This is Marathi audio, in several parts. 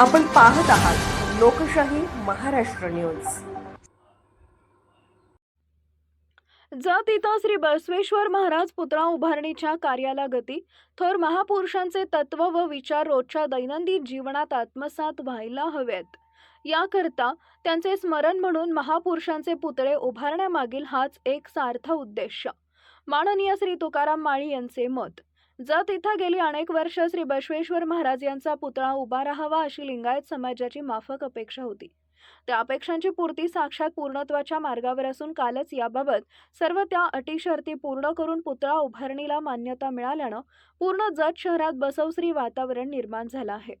आपण पाहत आहात लोकशाही महाराष्ट्र न्यूज. जत इथं श्री बसवेश्वर महाराज पुतळा उभारणीच्या कार्याला गती थोर महापुरुषांचे तत्व व विचार रोजच्या दैनंदिन जीवनात आत्मसात व्हायला हवेत. याकरता त्यांचे स्मरण म्हणून महापुरुषांचे पुतळे उभारण्यामागील हाच एक सार्थ उद्देश. माननीय श्री तुकाराम माळी यांचे मत. जत इथं गेली अनेक वर्ष श्री बसवेश्वर महाराज यांचा पुतळा उभा राहावा अशी लिंगायत समाजाची माफक अपेक्षा होती. त्या अपेक्षांची पूर्ती साक्षात पूर्णत्वाच्या मार्गावर असून कालच याबाबत सर्व त्या अटी शर्ती पूर्ण करून पुतळा उभारणीला मान्यता मिळाल्यानं पूर्ण जत शहरात बसवश्री वातावरण निर्माण झालं आहे.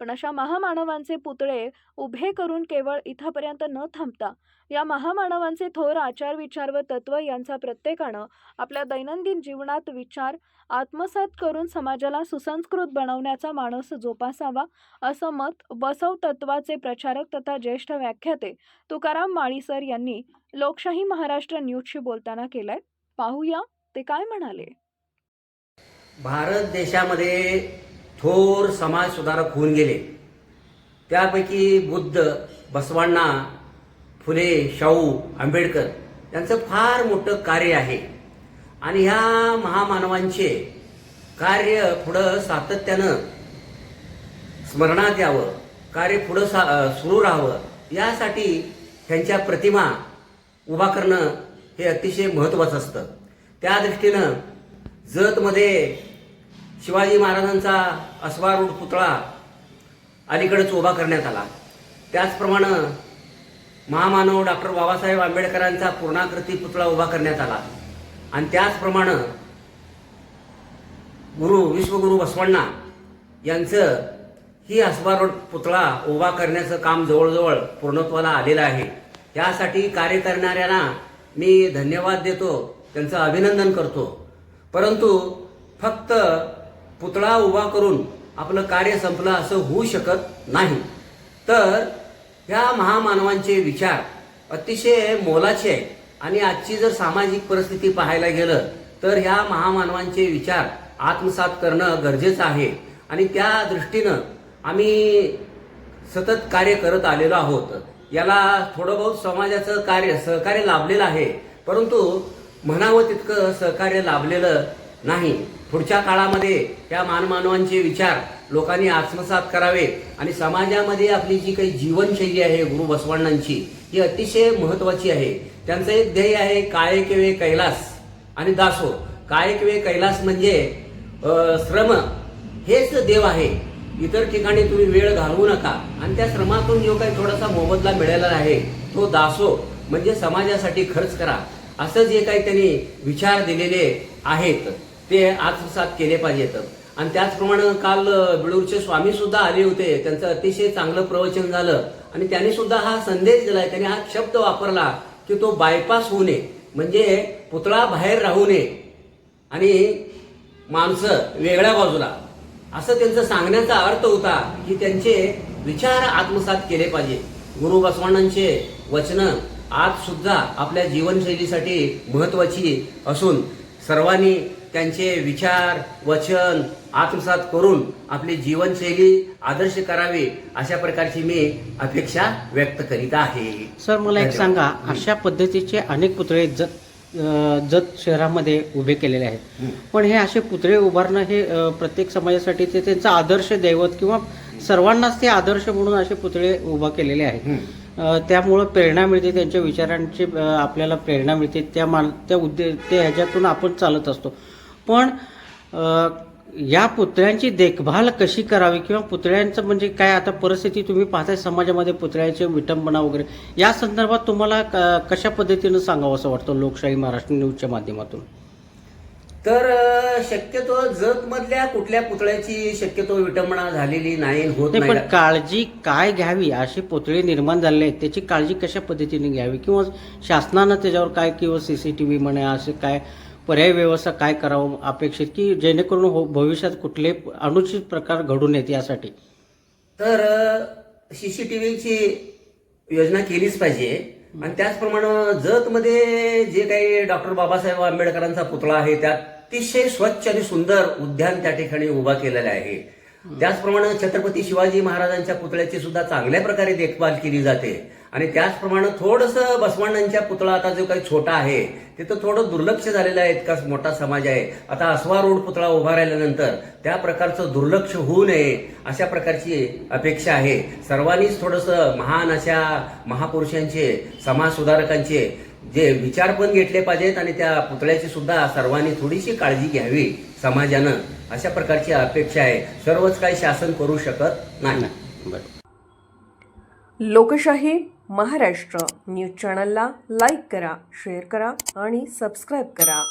पण अशा महामानवांचे पुतळे उभे करून केवळ इथंपर्यंत न थांबता या महामानवांचे थोर आचार विचार व तत्व यांचा प्रत्येकानं आपल्या दैनंदिन जीवनात विचार आत्मसात करून समाजाला सुसंस्कृत बनवण्याचा माणूस जोपासावा असं मत बसव तत्वाचे प्रचारक तथा ज्येष्ठ व्याख्याते तुकाराम माळीसर यांनी लोकशाही महाराष्ट्र न्यूजशी बोलताना केलंय. पाहूया ते काय म्हणाले? भारत देशामध्ये थोर समाज सुधारक होऊन गेले. त्यापैकी बुद्ध बसवण्णा फुले शाहू आंबेडकर यांचं फार मोठं कार्य आहे. आणि ह्या महामानवांचे कार्य पुढं सातत्यानं स्मरणात यावं कार्य पुढं सा सुरू राहावं यासाठी त्यांच्या प्रतिमा उभा करणं हे अतिशय महत्त्वाचं असतं. त्या दृष्टीनं जतमध्ये शिवाजी महाराजांचा अस्वारूढ पुतळा अलीकडेच उभा करण्यात आला. त्याचप्रमाणे महामानव डॉक्टर बाबासाहेब आंबेडकरांचा पूर्णाकृती पुतळा उभा करण्यात आला. आणि त्याचप्रमाणे गुरु विश्वगुरु बसवण्णा यांचं ही अस्वारूढ पुतळा उभा करण्याचं काम जवळजवळ पूर्णत्वाला आलेलं आहे. यासाठी कार्य करणाऱ्यांना मी धन्यवाद देतो त्यांचं अभिनंदन करतो. परंतु फक्त पुतळा उभा करून आपलं कार्य संपलं असं होऊ शकत नाही. तर ह्या महामानवांचे विचार अतिशय मोलाचे आहे आणि आजची जर सामाजिक परिस्थिती पाहायला गेलं तर ह्या महामानवांचे विचार आत्मसात करणं गरजेचं आहे. आणि त्या दृष्टीनं आम्ही सतत कार्य करत आलेलो आहोत. याला थोडं बहुत समाजाचं कार्य सहकार्य लाभलेलं आहे. परंतु म्हणावं तितकं सहकार्य लाभलेलं नाही. पुढच्या काळामध्ये त्या मानमानवांचे विचार लोकांनी आत्मसात करावे आणि समाजामध्ये आपली जी काही जीवनशैली आहे गुरु बसवण्णांची ही अतिशय महत्वाची आहे. त्यांचं एक ध्येय आहे काळे किवे कैलास आणि दासो. काळे किवे कैलास म्हणजे श्रम. हेच देव आहे. इतर ठिकाणी तुम्ही वेळ घालवू नका. आणि त्या श्रमातून जो काही थोडासा मोबदला मिळालेला आहे तो दासो. म्हणजे समाजासाठी खर्च करा. असं जे काही त्यांनी विचार दिलेले आहेत. ते आत्मसात केले पाहिजेत. आणि त्याचप्रमाणे काल बिळूरचे स्वामी सुद्धा आले होते. त्यांचं अतिशय चांगलं प्रवचन झालं. आणि त्यांनी सुद्धा हा संदेश दिलाय. त्यांनी हा शब्द वापरला की तो बायपास होऊ नये. म्हणजे पुतळा बाहेर राहू नये. आणि माणसं वेगळ्या बाजूला. असं त्यांचं सांगण्याचा अर्थ होता की त्यांचे विचार आत्मसात केले पाहिजे. गुरु बसवाणांचे वचन आज सुद्धा आपल्या जीवनशैलीसाठी महत्वाची असून सर्वांनी त्यांचे विचार वचन आत्मसात करून आपली जीवनशैली आदर्श करावी अशा प्रकारची मी अपेक्षा व्यक्त करीत आहे. सर मला एक. सांगा अशा पद्धतीचे अनेक पुतळे जत जत शहरामध्ये उभे केलेले आहेत. पण हे असे पुतळे उभारणं हे प्रत्येक समाजासाठी ते त्यांचं आदर्श दैवत किंवा सर्वांनाच ते आदर्श म्हणून असे पुतळे उभा केलेले आहेत. त्यामुळं प्रेरणा मिळते त्यांच्या विचारांची आपल्याला प्रेरणा मिळते त्या मान त्या उद्दे ते ह्याच्यातून आपण चालत असतो. पण या पुतळ्यांची देखभाल कशी करावी किंवा पुतळ्यांचं म्हणजे काय आता परिस्थिती तुम्ही पाहताय समाजामध्ये पुतळ्यांची विटंबना वगैरे या संदर्भात तुम्हाला कशा पद्धतीनं सांगावं असं वाटतं लोकशाही महाराष्ट्र न्यूजच्या माध्यमातून? तर शक्यतो जत मधल्या कुठल्या पुतळ्याची शक्यतो विटंबना झालेली नाही होत नाही पण काळजी काय घ्यावी? अशी पुतळे निर्माण झाले आहेत त्याची काळजी कशा पद्धतीने घ्यावी? किंवा शासनानं त्याच्यावर काय किंवा सीसीटीव्ही म्हणा असे काय पर्याय व्यवस्था काय करावं अपेक्षित की जेणेकरून हो भविष्यात कुठले अनुचित प्रकार घडू नयेत यासाठी? तर सीसीटीव्हीची योजना केलीच पाहिजे. आणि त्याचप्रमाणे जत मध्ये जे काही डॉक्टर बाबासाहेब आंबेडकरांचा पुतळा आहे त्यात अतिशय स्वच्छ आणि सुंदर उद्यान त्या ठिकाणी उभा केलेलं आहे. त्याचप्रमाणे छत्रपती शिवाजी महाराजांच्या पुतळ्याची सुद्धा चांगल्या प्रकारे देखभाल केली जाते. आणि त्याचप्रमाणे थोडंसं बसवण्णांच्या पुतळा आता जो काही छोटा आहे तिथं थोडं दुर्लक्ष झालेलं आहे इतकाच मोठा समाज आहे. आता अस्वा रोड पुतळा उभा राहिल्यानंतर त्या प्रकारचं दुर्लक्ष होऊ नये अशा प्रकारची अपेक्षा आहे. सर्वांनीच थोडंसं महान अशा महापुरुषांचे समाज सुधारकांचे जे विचार पण घेतले पाहिजेत आणि त्या पुतळ्याची सुद्धा सर्वांनी थोडीशी काळजी घ्यावी समाजानं अशा प्रकारची अपेक्षा आहे. सर्वच काही शासन करू शकत नाही. बरं. लोकशाही महाराष्ट्र न्यूज चॅनलला लाईक करा शेअर करा आणि सबस्क्राईब करा.